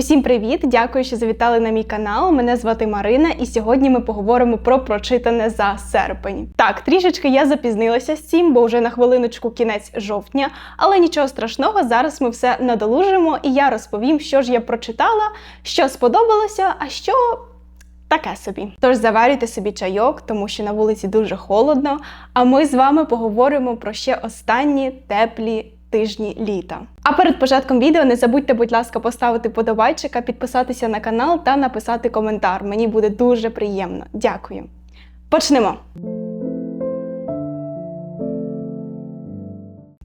Усім привіт! Дякую, що завітали на мій канал. Мене звати Марина, і сьогодні ми поговоримо про прочитане за серпень. Так, трішечки я запізнилася з цим, бо вже на хвилиночку кінець жовтня, але нічого страшного, зараз ми все надолужимо, і я розповім, що ж я прочитала, що сподобалося, а що. Таке собі. Тож заварюйте собі чайок, тому що на вулиці дуже холодно. А ми з вами поговоримо про ще останні теплі тижні літа. А перед початком відео не забудьте, будь ласка, поставити подобайчика, підписатися на канал та написати коментар. Мені буде дуже приємно. Дякую. Почнемо.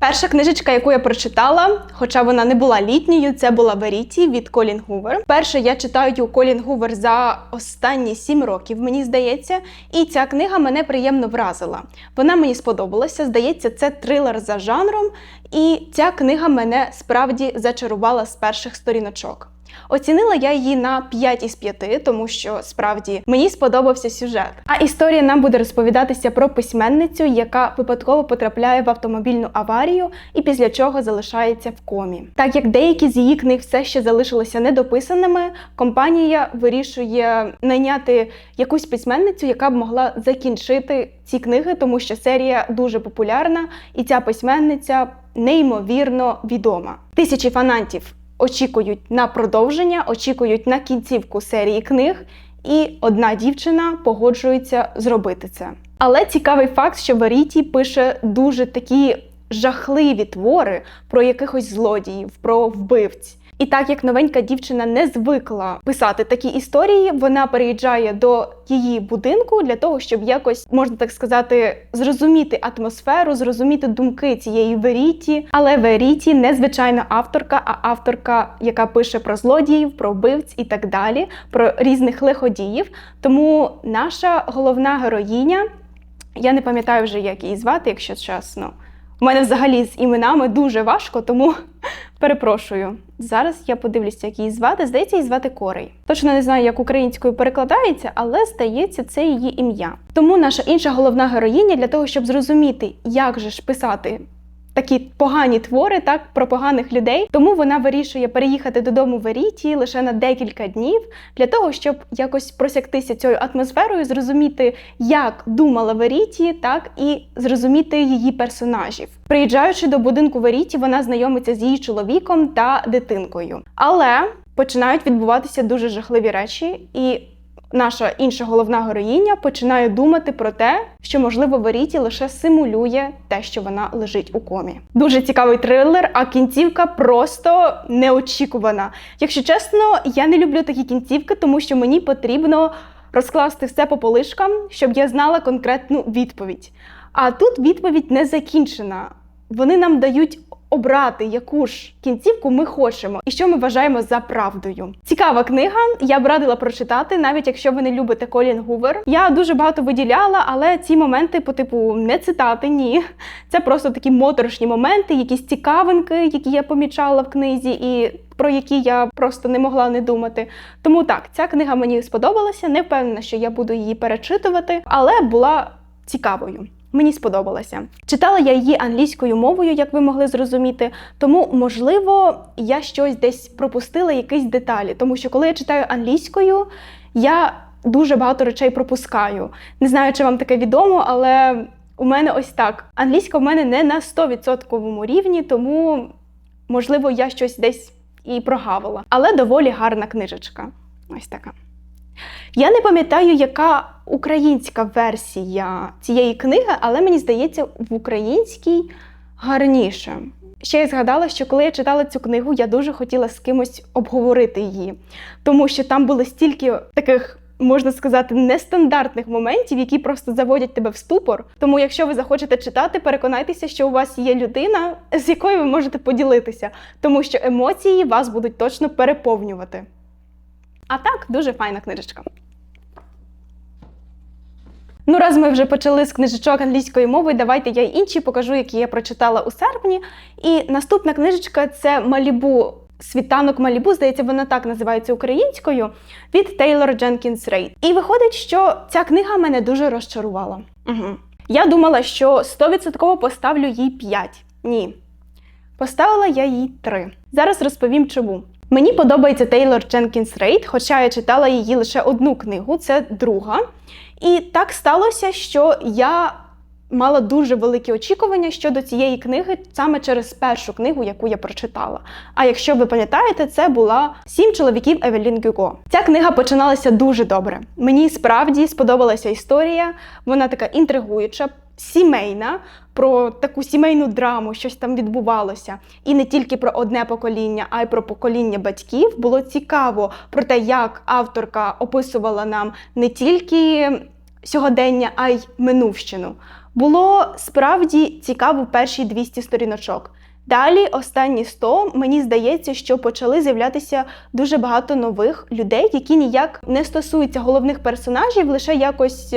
Перша книжечка, яку я прочитала, хоча вона не була літньою, це була Веріті від Колін Гувер. Перше я читаю Колін Гувер за останні сім років, мені здається, і ця книга мене приємно вразила. Вона мені сподобалася. Здається, це трилер за жанром, і ця книга мене справді зачарувала з перших сторіночок. Оцінила я її на 5 із 5, тому що справді мені сподобався сюжет. А історія нам буде розповідатися про письменницю, яка випадково потрапляє в автомобільну аварію і після чого залишається в комі. Так як деякі з її книг все ще залишилися недописаними, компанія вирішує найняти якусь письменницю, яка б могла закінчити ці книги, тому що серія дуже популярна, і ця письменниця неймовірно відома. Тисячі фанатів очікують на продовження, очікують на кінцівку серії книг, і одна дівчина погоджується зробити це. Але цікавий факт, що Варіті пише дуже такі жахливі твори про якихось злодіїв, про вбивць. І так як новенька дівчина не звикла писати такі історії, вона переїжджає до її будинку для того, щоб якось можна так сказати зрозуміти атмосферу, зрозуміти думки цієї Веріті. Але Веріті не звичайна авторка, а авторка, яка пише про злодіїв, про вбивць і так далі, про різних лиходіїв. Тому наша головна героїня, я не пам'ятаю вже, як її звати, якщо чесно. У мене взагалі з іменами дуже важко, тому перепрошую. Зараз я подивлюся, як її звати. Здається, її звати Корей. Точно не знаю, як українською перекладається, але здається, це її ім'я. Тому наша інша головна героїня для того, щоб зрозуміти, як же ж писати. Такі погані твори, так про поганих людей. Тому вона вирішує переїхати додому в Еріті лише на декілька днів для того, щоб якось просяктися цією атмосферою, зрозуміти, як думала Веріті, так і зрозуміти її персонажів. Приїжджаючи до будинку Веріті, вона знайомиться з її чоловіком та дитинкою. Але починають відбуватися дуже жахливі речі, і наша інша головна героїня починає думати про те, що можливо Веріті лише симулює те, що вона лежить у комі. Дуже цікавий трилер, а кінцівка просто неочікувана. Якщо чесно, я не люблю такі кінцівки, тому що мені потрібно розкласти все по полишкам, щоб я знала конкретну відповідь. А тут відповідь не закінчена. Вони нам дають обрати, яку ж кінцівку ми хочемо і що ми вважаємо за правдою. Цікава книга. Я б радила прочитати, навіть якщо ви не любите Колін Гувер. Я дуже багато виділяла, але ці моменти, по типу, не цитати, ні. Це просто такі моторошні моменти, якісь цікавинки, які я помічала в книзі, і про які я просто не могла не думати. Тому так, ця книга мені сподобалася. Не впевнена, що я буду її перечитувати, але була цікавою. Мені сподобалося. Читала я її англійською мовою, як ви могли зрозуміти. Тому, можливо, я щось десь пропустила, якісь деталі. Тому що коли я читаю англійською, я дуже багато речей пропускаю. Не знаю, чи вам таке відомо, але у мене ось так. Англійська в мене не на 100% рівні, тому, можливо, я щось десь і прогавила. Але доволі гарна книжечка. Ось така. Я не пам'ятаю, яка українська версія цієї книги, але мені здається, в українській гарніше. Ще я згадала, що коли я читала цю книгу, я дуже хотіла з кимось обговорити її, тому що там було стільки таких. Можна сказати, нестандартних моментів, які просто заводять тебе в ступор. Тому, якщо ви захочете читати, переконайтеся, що у вас є людина, з якою ви можете поділитися, тому що емоції вас будуть точно переповнювати. А так, дуже файна книжечка. Ну, раз ми вже почали з книжечок англійської мови, давайте я й інші покажу, які я прочитала у серпні. І наступна книжечка це Малібу. Світанок Малібу, здається, вона так називається українською від Тейлор Дженкінс Рейд. І виходить, що ця книга мене дуже розчарувала. Угу. Я думала, що 100% поставлю їй 5. Ні. Поставила я їй 3. Зараз розповім чому. Мені подобається Тейлор Дженкінс Рейд, хоча я читала її лише одну книгу, це друга. І так сталося, що я мала дуже великі очікування щодо цієї книги саме через першу книгу, яку я прочитала. А якщо ви пам'ятаєте, це була Сім чоловіків Евелін Гюго. Ця книга починалася дуже добре. Мені справді сподобалася історія, вона така інтригуюча. Сімейна про таку сімейну драму, щось там відбувалося, і не тільки про одне покоління, а й про покоління батьків. Було цікаво про те, як авторка описувала нам не тільки сьогодення, а й минувщину. Було справді цікаво перші 200 сторіночок. Далі, останні 100, мені здається, що почали з'являтися дуже багато нових людей, які ніяк не стосуються головних персонажів, лише якось.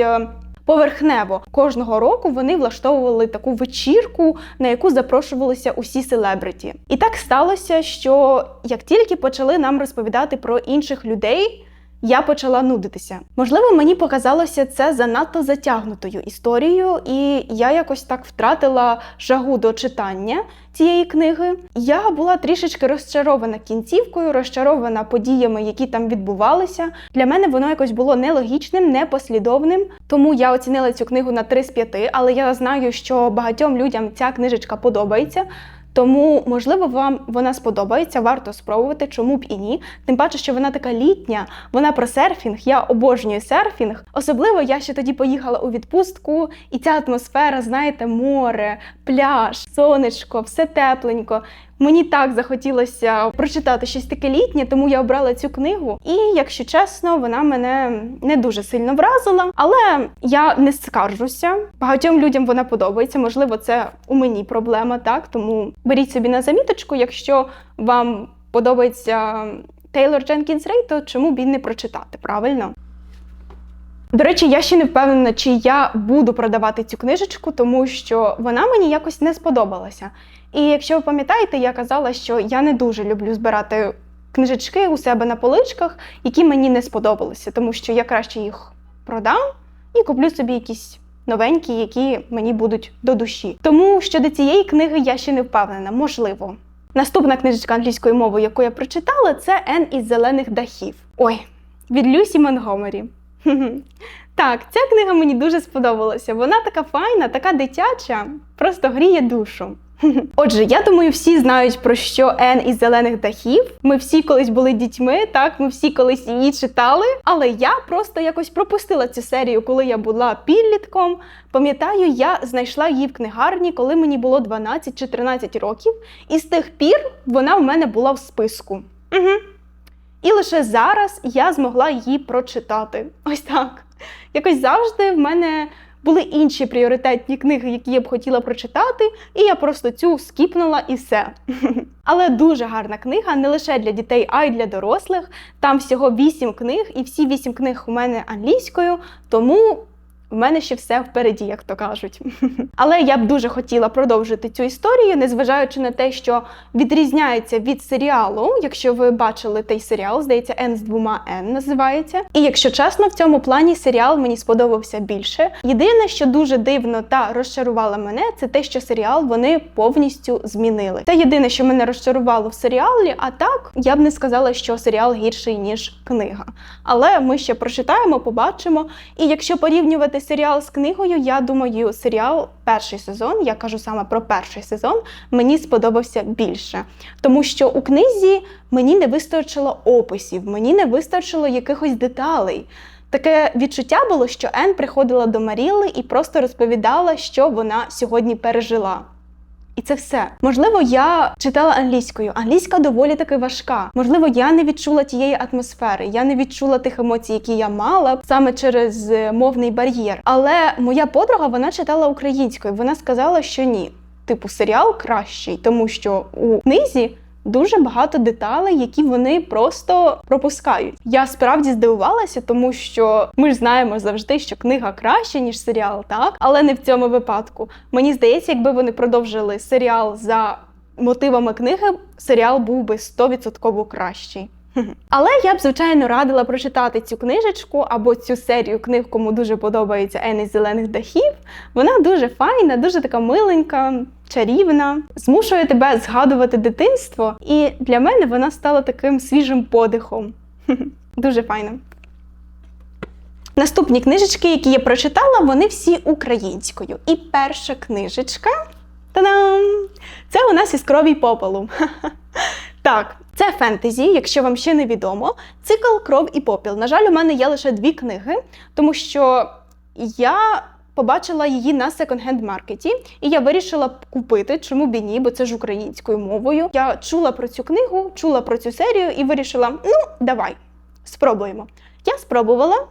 Поверхнево кожного року вони влаштовували таку вечірку, на яку запрошувалися усі селебриті. І так сталося, що як тільки почали нам розповідати про інших людей, я почала нудитися. Можливо, мені показалося це занадто затягнутою історією, і я якось так втратила жагу до читання цієї книги. Я була трішечки розчарована кінцівкою, розчарована подіями, які там відбувалися. Для мене воно якось було нелогічним, непослідовним. Тому я оцінила цю книгу на 3 з 5, але я знаю, що багатьом людям ця книжечка подобається. Тому, можливо, вам вона сподобається, варто спробувати, чому б і ні. Тим паче, що вона така літня, вона про серфінг. Я обожнюю серфінг. Особливо я ще тоді поїхала у відпустку, і ця атмосфера, знаєте, море, пляж, сонечко, все тепленько. Мені так захотілося прочитати щось таке літнє, тому я обрала цю книгу. І, якщо чесно, вона мене не дуже сильно вразила, але я не скаржуся. Багатьом людям вона подобається. Можливо, це у мені проблема, так тому беріть собі на заміточку, якщо вам подобається Тейлор Дженкінс Рей, то чому б і не прочитати, правильно? До речі, я ще не впевнена, чи я буду продавати цю книжечку, тому що вона мені якось не сподобалася. І якщо ви пам'ятаєте, я казала, що я не дуже люблю збирати книжечки у себе на поличках, які мені не сподобалися, тому що я краще їх продам і куплю собі якісь новенькі, які мені будуть до душі. Тому щодо цієї книги я ще не впевнена, можливо. Наступна книжечка англійською мовою, яку я прочитала, це Ен із зелених дахів. Ой, від Люсі Монгомері. Так, ця книга мені дуже сподобалася. Вона така файна, така дитяча, просто гріє душу. Отже, я думаю, всі знають про що Ен із зелених дахів. Ми всі колись були дітьми, так ми всі колись її читали. Але я просто якось пропустила цю серію, коли я була підлітком. Пам'ятаю, я знайшла її в книгарні, коли мені було 12 чи 13 років, і з тих пір вона в мене була в списку. Угу. І лише зараз я змогла її прочитати. Ось так. Якось завжди в мене були інші пріоритетні книги, які я б хотіла прочитати, і я просто цю скіпнула і все. Але дуже гарна книга не лише для дітей, а й для дорослих. Там всього вісім книг, і всі вісім книг у мене англійською, тому. В мене ще все впереді, як то кажуть. Але я б дуже хотіла продовжити цю історію, незважаючи на те, що відрізняється від серіалу. Якщо ви бачили той серіал, здається, Н з двома Н називається. І якщо чесно, в цьому плані серіал мені сподобався більше. Єдине, що дуже дивно та розчарувало мене, це те, що серіал вони повністю змінили. Це єдине, що мене розчарувало в серіалі. А так я б не сказала, що серіал гірший ніж книга. Але ми ще прочитаємо, побачимо. І якщо порівнювати серіал з книгою, я думаю, серіал перший сезон, я кажу саме про перший сезон, мені сподобався більше. Тому що у книзі мені не вистачило описів, мені не вистачило якихось деталей. Таке відчуття було, що Ен приходила до Маріли і просто розповідала, що вона сьогодні пережила. І це все. Можливо, я читала англійською. Англійська доволі таки важка. Можливо, я не відчула тієї атмосфери, я не відчула тих емоцій, які я мала саме через е, мовний бар'єр. Але моя подруга вона читала українською. Вона сказала, що ні. Типу, серіал кращий, тому що у книзі дуже багато деталей, які вони просто пропускають. Я справді здивувалася, тому що ми ж знаємо завжди, що книга краще, ніж серіал, так? Але не в цьому випадку. Мені здається, якби вони продовжили серіал за мотивами книги, серіал був би 100% кращий. Але я б, звичайно, радила прочитати цю книжечку або цю серію книг, кому дуже подобається Ен із зелених дахів. Вона дуже файна, дуже така миленька, чарівна, змушує тебе згадувати дитинство. І для мене вона стала таким свіжим подихом. Дуже файна. Наступні книжечки, які я прочитала, вони всі українською. І перша книжечка та-дам! Це у нас іскровий попелу. Так, це фентезі, якщо вам ще не відомо. Цикл Кров і попіл. На жаль, у мене є лише дві книги, тому що я побачила її на секонд-хенд маркеті, і я вирішила купити, чому б і ні, бо це ж українською мовою. Я чула про цю книгу, чула про цю серію і вирішила: ну, давай, спробуємо. Я спробувала.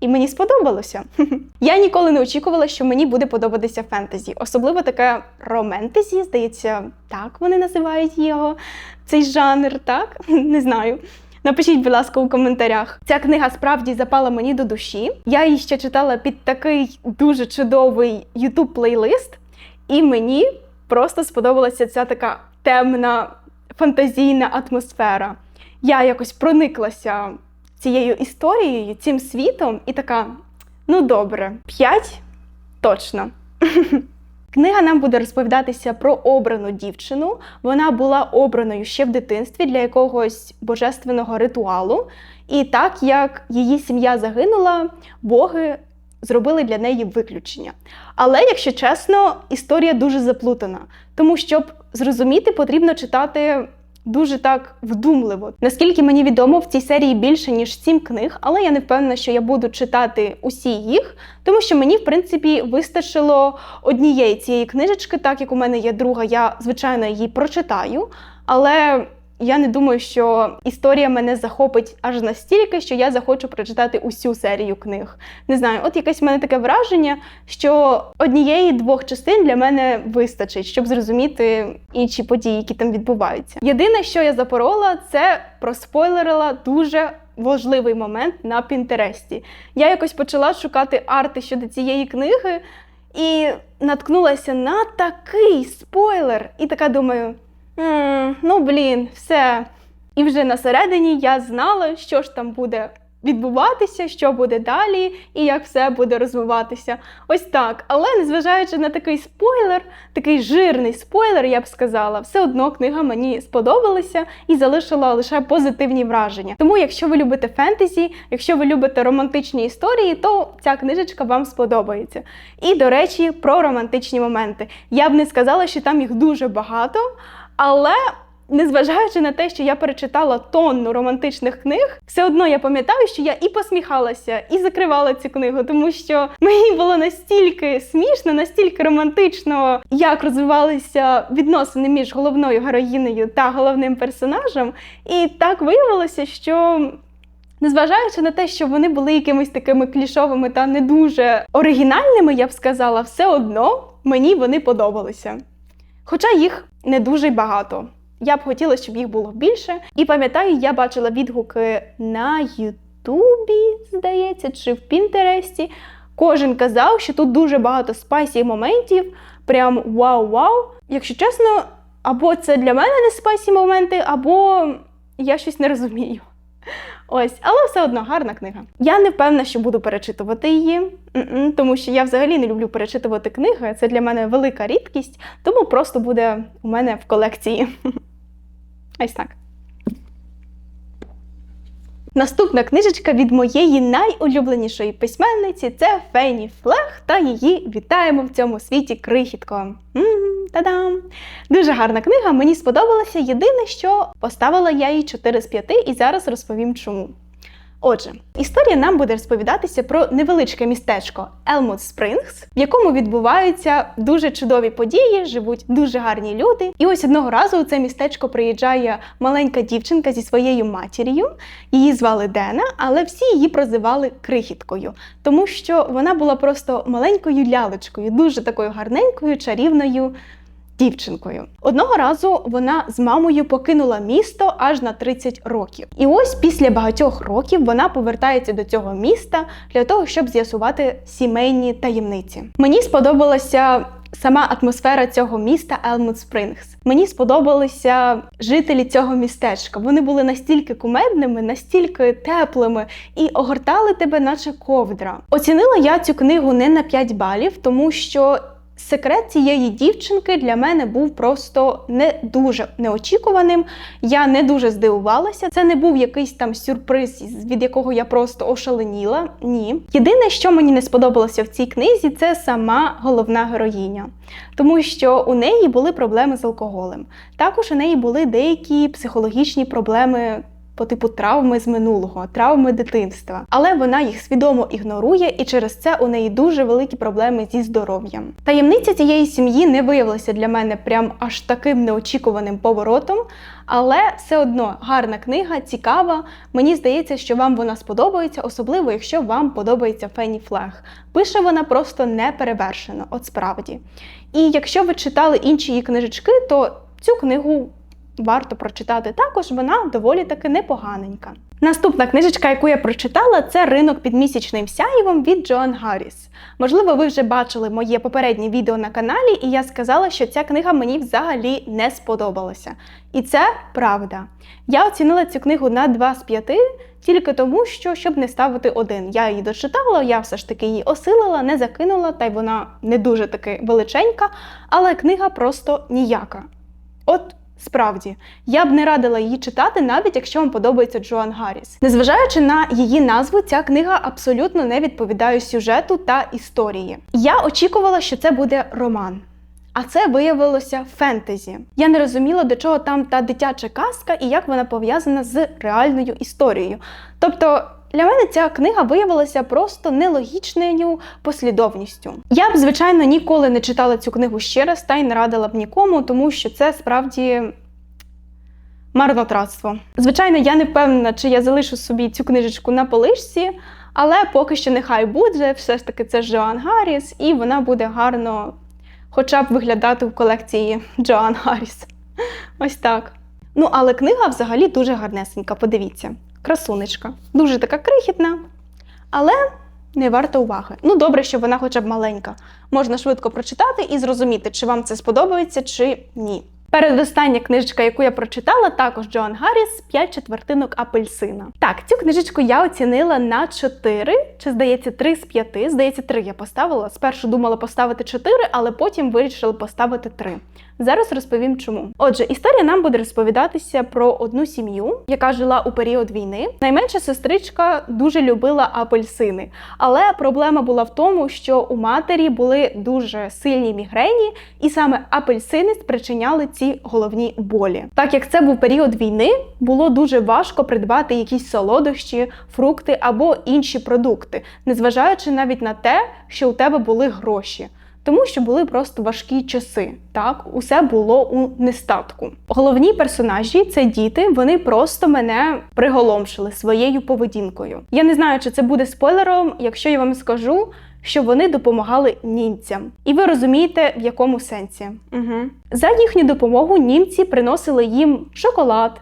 І мені сподобалося. Я ніколи не очікувала, що мені буде подобатися фентезі. Особливо таке романтезі, здається, так вони називають його. Цей жанр, так? Не знаю. Напишіть, будь ласка, у коментарях. Ця книга справді запала мені до душі. Я її ще читала під такий дуже чудовий youtube плейлист, і мені просто сподобалася ця така темна фантазійна атмосфера. Я якось прониклася цією історією, цим світом, і така: ну добре, п'ять точно. Книга нам буде розповідатися про обрану дівчину. Вона була обраною ще в дитинстві для якогось божественного ритуалу. І так як її сім'я загинула, боги зробили для неї виключення. Але, якщо чесно, історія дуже заплутана, тому щоб зрозуміти, потрібно читати дуже так вдумливо. Наскільки мені відомо, в цій серії більше ніж сім книг, але я не впевнена, що я буду читати усі їх, тому що мені, в принципі, вистачило однієї цієї книжечки, так як у мене є друга, я звичайно її прочитаю. Але я не думаю, що історія мене захопить аж настільки, що я захочу прочитати усю серію книг. Не знаю, от якесь в мене таке враження, що однієї двох частин для мене вистачить, щоб зрозуміти інші події, які там відбуваються. Єдине, що я запорола, це проспойлерила дуже. Важливий момент на Пінтересті. Я якось почала шукати арти щодо цієї книги і наткнулася на такий спойлер. І така думаю: «М, ну блін, все. І вже на середині я знала, що ж там буде відбуватися, що буде далі, і як все буде розвиватися. Ось так. Але незважаючи на такий спойлер, такий жирний спойлер, я б сказала, все одно книга мені сподобалася і залишила лише позитивні враження. Тому, якщо ви любите фентезі, якщо ви любите романтичні історії, то ця книжечка вам сподобається. І, до речі, про романтичні моменти. Я б не сказала, що там їх дуже багато, але незважаючи на те, що я перечитала тонну романтичних книг, все одно я пам'ятаю, що я і посміхалася, і закривала цю книгу, тому що мені було настільки смішно, настільки романтично, як розвивалися відносини між головною героїнею та головним персонажем. І так виявилося, що. Незважаючи на те, що вони були якимись такими клішовими та не дуже оригінальними, я б сказала, все одно мені вони подобалися. Хоча їх не дуже багато. Я б хотіла, щоб їх було більше. І пам'ятаю, я бачила відгуки на Ютубі, здається, чи в Пінтересті. Кожен казав, що тут дуже багато спайсі моментів. Прям вау-вау. Якщо чесно, або це для мене не спайсі моменти, або я щось не розумію. Ось, але все одно гарна книга. Я не впевнена, що буду перечитувати її, тому що я взагалі не люблю перечитувати книги. Це для мене велика рідкість, тому просто буде у мене в колекції. Ось так. Наступна книжечка від моєї найулюбленішої письменниці це Фені Флех та її Вітаємо в цьому світі крихітко. Та-дам! Дуже гарна книга, мені сподобалася. Єдине, що поставила я їй 4 з 5 і зараз розповім чому. Отже, історія нам буде розповідатися про невеличке містечко Елмут Спрингс, в якому відбуваються дуже чудові події, живуть дуже гарні люди. І ось одного разу у це містечко приїжджає маленька дівчинка зі своєю матір'ю. Її звали Дена, але всі її прозивали крихіткою, тому що вона була просто маленькою лялечкою, дуже такою гарненькою, чарівною дівчинкою. Одного разу вона з мамою покинула місто аж на 30 років. І ось після багатьох років вона повертається до цього міста для того, щоб з'ясувати сімейні таємниці. Мені сподобалася сама атмосфера цього міста Елмут Спрингс. Мені сподобалися жителі цього містечка. Вони були настільки кумедними, настільки теплими і огортали тебе, наче ковдра. Оцінила я цю книгу не на 5 балів, тому що. Секрет цієї дівчинки для мене був просто не дуже неочікуваним. Я не дуже здивувалася. Це не був якийсь там сюрприз, від якого я просто ошаленіла. Ні. Єдине, що мені не сподобалося в цій книзі, це сама головна героїня, тому що у неї були проблеми з алкоголем. Також у неї були деякі психологічні проблеми по типу травми з минулого, травми дитинства. Але вона їх свідомо ігнорує, і через це у неї дуже великі проблеми зі здоров'ям. Таємниця цієї сім'ї не виявилася для мене прям аж таким неочікуваним поворотом. Але все одно гарна книга, цікава. Мені здається, що вам вона сподобається, особливо якщо вам подобається Фенні Флег. Пише вона просто не перевершено, от справді. І якщо ви читали інші її книжечки, то цю книгу варто прочитати також, вона доволі таки непоганенька. Наступна книжечка, яку я прочитала, це ринок під місячним сяєвом від Джоан Гарріс. Можливо, ви вже бачили моє попереднє відео на каналі, і я сказала, що ця книга мені взагалі не сподобалася. І це правда. Я оцінила цю книгу на 2 з 5, тільки тому, що щоб не ставити один. Я її дочитала, я все ж таки її осилила, не закинула, та й вона не дуже таки величенька, але книга просто ніяка. От Справді, я б не радила її читати, навіть якщо вам подобається Джоан Гарріс. Незважаючи на її назву, ця книга абсолютно не відповідає сюжету та історії. Я очікувала, що це буде роман. А це виявилося фентезі. Я не розуміла, до чого там та дитяча казка і як вона пов'язана з реальною історією. Тобто для мене ця книга виявилася просто нелогічною послідовністю. Я б, звичайно, ніколи не читала цю книгу ще раз та й не радила б нікому, тому що це справді. Марнотратство. Звичайно, я не впевнена, чи я залишу собі цю книжечку на полишці, але поки що нехай буде, все ж таки це Джоан Гарріс, і вона буде гарно хоча б виглядати в колекції Джоан Гарріс. Ось так. Ну, але книга взагалі дуже гарнесенька, подивіться красунечка. Дуже така крихітна, але не варта уваги. Ну, добре, що вона хоча б маленька. Можна швидко прочитати і зрозуміти, чи вам це сподобається, чи ні. Передостання книжечка, яку я прочитала, також Джоан Гарріс «5 четвертинок апельсина. Так, цю книжечку я оцінила на 4, чи здається, 3 з 5. Здається, 3 я поставила. Спершу думала поставити 4, але потім вирішила поставити 3. Зараз розповім чому. Отже, історія нам буде розповідатися про одну сім'ю, яка жила у період війни. Найменша сестричка дуже любила апельсини, але проблема була в тому, що у матері були дуже сильні мігрені, і саме апельсини спричиняли ці головні болі. Так як це був період війни, було дуже важко придбати якісь солодощі, фрукти або інші продукти, незважаючи навіть на те, що у тебе були гроші тому що були просто важкі часи. Так, усе було у нестатку. Головні персонажі це діти. Вони просто мене приголомшили своєю поведінкою. Я не знаю, чи це буде спойлером, якщо я вам скажу. Що вони допомагали німцям, і ви розумієте, в якому сенсі. Угу. За їхню допомогу німці приносили їм шоколад,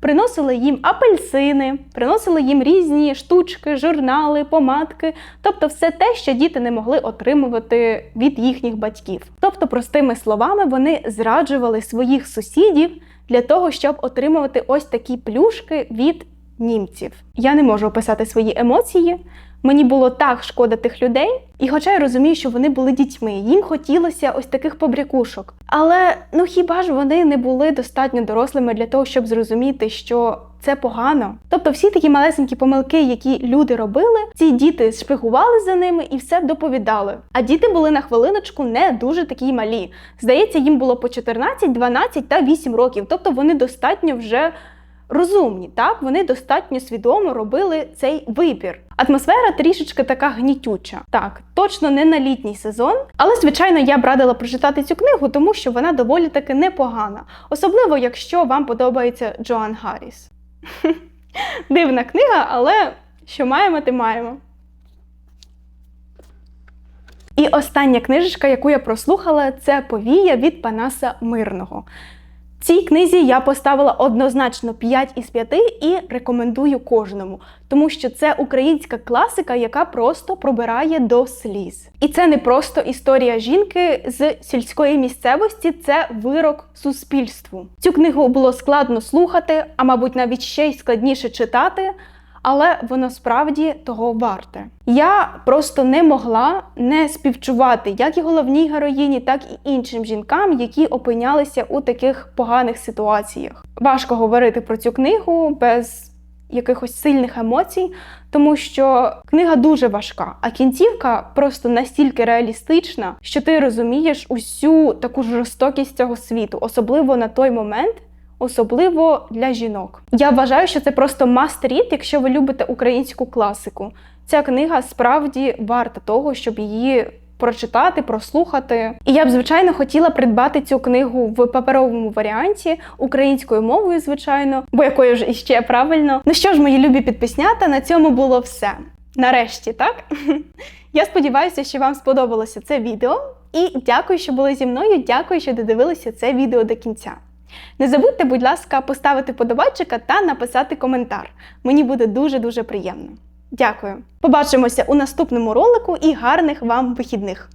приносили їм апельсини, приносили їм різні штучки, журнали, помадки, тобто все те, що діти не могли отримувати від їхніх батьків. Тобто, простими словами, вони зраджували своїх сусідів для того, щоб отримувати ось такі плюшки від німців. Я не можу описати свої емоції. Мені було так шкода тих людей, і хоча я розумію, що вони були дітьми, їм хотілося ось таких побрякушок. Але ну хіба ж вони не були достатньо дорослими для того, щоб зрозуміти, що це погано? Тобто, всі такі малесенькі помилки, які люди робили, ці діти шпигували за ними і все доповідали. А діти були на хвилиночку не дуже такі малі. Здається, їм було по 14, 12 та 8 років, тобто вони достатньо вже розумні, так вони достатньо свідомо робили цей вибір. Атмосфера трішечки така гнітюча. Так, точно не на літній сезон, але звичайно я б радила прочитати цю книгу, тому що вона доволі таки непогана, особливо якщо вам подобається Джоан Гарріс. Дивна книга, але що маємо, ти маємо. І остання книжечка, яку я прослухала, це Повія від Панаса Мирного. Цій книзі я поставила однозначно 5 із 5 і рекомендую кожному, тому що це українська класика, яка просто пробирає до сліз. І це не просто історія жінки з сільської місцевості, це вирок суспільству. Цю книгу було складно слухати, а мабуть, навіть ще й складніше читати. Але воно справді того варте. Я просто не могла не співчувати як і головній героїні, так і іншим жінкам, які опинялися у таких поганих ситуаціях. Важко говорити про цю книгу без якихось сильних емоцій, тому що книга дуже важка, а кінцівка просто настільки реалістична, що ти розумієш усю таку жорстокість цього світу, особливо на той момент. Особливо для жінок. Я вважаю, що це просто must-read, якщо ви любите українську класику. Ця книга справді варта того, щоб її прочитати, прослухати. І я б, звичайно, хотіла придбати цю книгу в паперовому варіанті, українською мовою, звичайно, бо якою ж іще правильно. Ну що ж, мої любі підписнята, на цьому було все. Нарешті, так? Я сподіваюся, що вам сподобалося це відео. І дякую, що були зі мною. Дякую, що додивилися це відео до кінця. Не забудьте, будь ласка, поставити подобайчика та написати коментар. Мені буде дуже-дуже приємно. Дякую. Побачимося у наступному ролику і гарних вам вихідних!